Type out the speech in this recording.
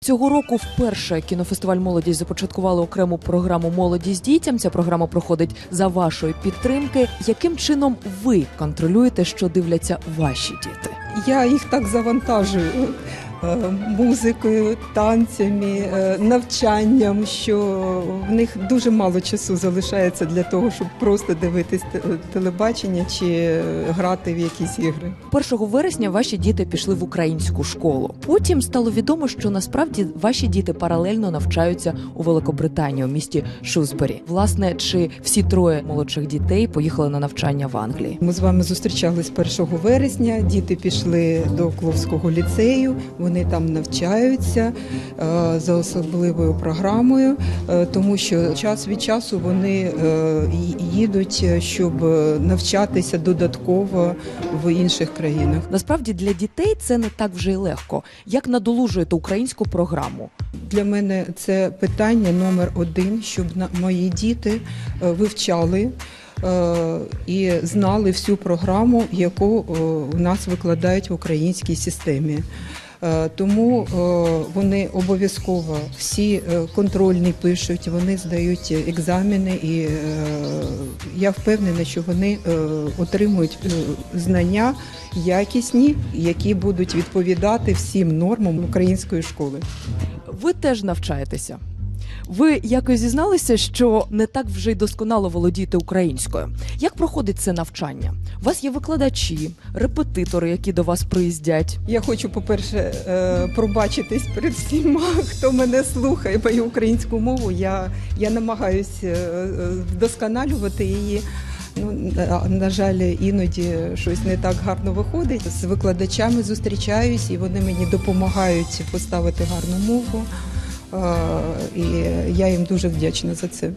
Цього року вперше кінофестиваль Молодість започаткували окрему програму Молодість дітям. Ця програма проходить за вашої підтримки. Яким чином ви контролюєте, що дивляться ваші діти? Я їх так завантажую музикою, танцями, е, навчанням, що в них дуже мало часу залишається для того, щоб просто дивитись телебачення чи грати в якісь ігри. 1 вересня ваші діти пішли в українську школу. Потім стало відомо, що насправді ваші діти паралельно навчаються у Великобританії, у місті Шусбері. Власне, чи всі троє молодших дітей поїхали на навчання в Англії? Ми з вами зустрічались 1 вересня. Діти пішли до Кловського ліцею. Вони там навчаються е, за особливою програмою, е, тому що час від часу вони е, їдуть, щоб навчатися додатково в інших країнах. Насправді для дітей це не так вже й легко. Як надолужуєте українську програму? Для мене це питання номер один, щоб мої діти вивчали. І знали всю програму, яку у нас викладають в українській системі. Е, Тому е, вони обов'язково всі е, контрольні пишуть, вони здають екзамени, і я впевнена, що вони отримують знання якісні, які будуть відповідати всім нормам української школи. Ви теж навчаєтеся. Ви якось зізналися, що не так вже й досконало володієте українською. Як проходить це навчання? У вас є викладачі, репетитори, які до вас приїздять. Я хочу, по-перше, е, пробачитись перед всіма, хто мене слухає мою українську мову. Я, я намагаюся вдосконалювати її. Ну, на жаль, іноді щось не так гарно виходить. З викладачами зустрічаюсь, і вони мені допомагають поставити гарну мову. Е, І я їм дуже вдячна за це.